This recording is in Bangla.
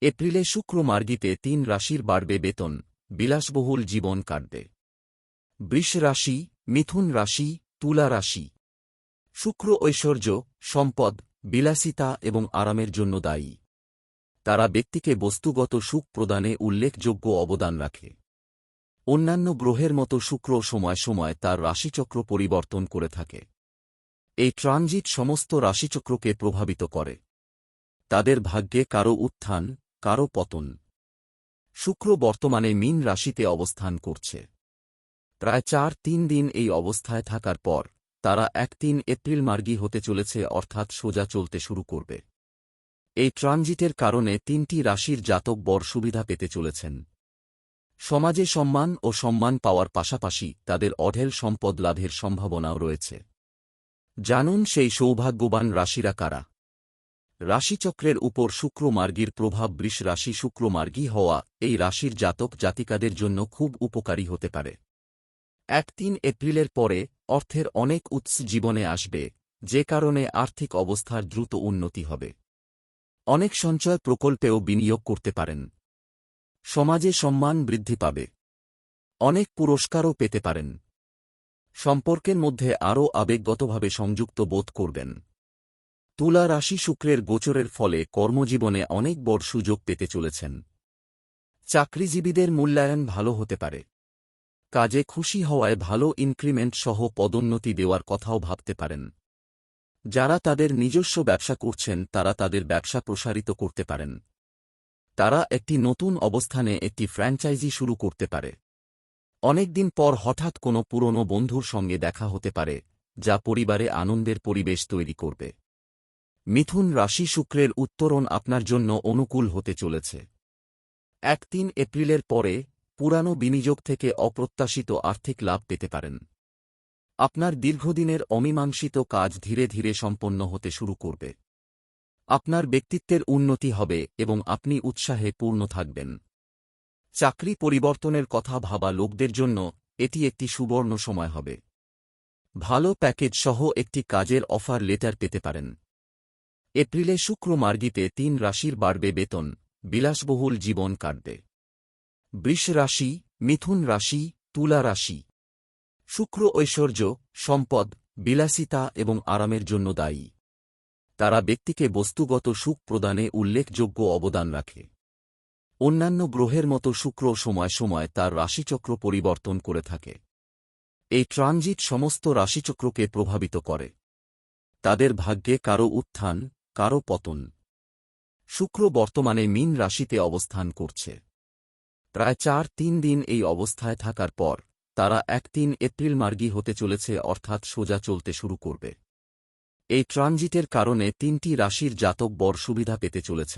এপ্রিলে শুক্র মার্গিতে তিন রাশির বাড়বে বেতন, বিলাসবহুল জীবন কাটবে। বৃষ রাশি, মিথুন রাশি, তুলা রাশি। শুক্র ঐশ্বর্য, সম্পদ, বিলাসিতা এবং আরামের জন্য দায়ী। তারা ব্যক্তিকে বস্তুগত সুখ প্রদানে উল্লেখযোগ্য অবদান রাখে। অন্যান্য গ্রহের মতো শুক্র সময় সময় তার রাশিচক্র পরিবর্তন করে থাকে। এই ট্রানজিট সমস্ত রাশিচক্রকে প্রভাবিত করে। তাদের ভাগ্যে কারও উত্থান কারও পতন। শুক্র বর্তমানে মিন রাশিতে অবস্থান করছে। প্রায় চার তিন দিন এই অবস্থায় থাকার পর, তারা এক তিন এপ্রিল মার্গী হতে চলেছে অর্থাৎ সোজা চলতে শুরু করবে। এই ট্রানজিটের কারণে তিনটি রাশির জাতক বর সুবিধা পেতে চলেছেন। সমাজে সম্মান ও সম্মান পাওয়ার পাশাপাশি তাদের অঢেল সম্পদ লাভের সম্ভাবনাও রয়েছে। জানুন সেই সৌভাগ্যবান রাশিরা কারা। রাশিচক্রের উপর শুক্রমার্গীর প্রভাব বৃষ রাশি শুক্রমার্গী হওয়া এই রাশির জাতক জাতিকাদের জন্য খুব উপকারী হতে পারে। এক তিন এপ্রিলের পরে অর্থের অনেক উৎস জীবনে আসবে, যে কারণে আর্থিক অবস্থার দ্রুত উন্নতি হবে। অনেক সঞ্চয় প্রকল্পেও বিনিয়োগ করতে পারেন। সমাজে সম্মান বৃদ্ধি পাবে। অনেক পুরস্কারও পেতে পারেন। সম্পর্কের মধ্যে আরও আবেগগতভাবে সংযুক্ত বোধ করবেন। তুলা রাশি শুক্রের গোচরের ফলে কর্মজীবনে অনেক বড় সুযোগ পেতে চলেছেন। চাকরিজীবীদের মূল্যায়ন ভালো হতে পারে। কাজে খুশি হওয়ায় ভালো ইনক্রিমেন্ট সহ পদোন্নতি দেওয়ার কথাও ভাবতে পারেন। যারা তাদের নিজস্ব ব্যবসা করছেন, তারা তাদের ব্যবসা প্রসারিত করতে পারেন। তারা একটি নতুন অবস্থানে একটি ফ্র্যাঞ্চাইজি শুরু করতে পারে। অনেকদিন পর হঠাৎ কোনো পুরনো বন্ধুর সঙ্গে দেখা হতে পারে, যা পরিবারে আনন্দের পরিবেশ তৈরি করবে। মিথুন রাশি শুক্রের উত্তরণ আপনার জন্য অনুকূল হতে চলেছে। এক তিন এপ্রিলের পরে পুরানো বিনিয়োগ থেকে অপ্রত্যাশিত আর্থিক লাভ পেতে পারেন। আপনার দীর্ঘদিনের অমীমাংসিত কাজ ধীরে ধীরে সম্পন্ন হতে শুরু করবে। আপনার ব্যক্তিত্বের উন্নতি হবে এবং আপনি উৎসাহে পূর্ণ থাকবেন। চাকরি পরিবর্তনের কথা ভাবা লোকদের জন্য এটি একটি সুবর্ণ সময় হবে। ভালো প্যাকেজ সহ একটি কাজের অফার লেটার পেতে পারেন। এপ্রিলে শুক্র মার্গিতে তিন রাশির বাড়বে বেতন, বিলাসবহুল জীবন কাটবে। বৃষ রাশি, মিথুন রাশি, তুলা রাশি। শুক্র ঐশ্বর্য, সম্পদ, বিলাসিতা এবং আরামের জন্য দায়ী। তারা ব্যক্তিকে বস্তুগত সুখ প্রদানে উল্লেখযোগ্য অবদান রাখে। অন্যান্য গ্রহের মতো শুক্র সময় সময় তার রাশিচক্র পরিবর্তন করে থাকে। এই ট্রানজিট সমস্ত রাশিচক্রকে প্রভাবিত করে। তাদের ভাগ্যে কারও উত্থান কারও পতন। শুক্র বর্তমানে মিন রাশিতে অবস্থান করছে। প্রায় চার তিন দিন এই অবস্থায় থাকার পর, তারা এক তিন এপ্রিল মার্গী হতে চলেছে অর্থাৎ সোজা চলতে শুরু করবে। এই ট্রানজিটের কারণে তিনটি রাশির জাতক বর সুবিধা পেতে চলেছে।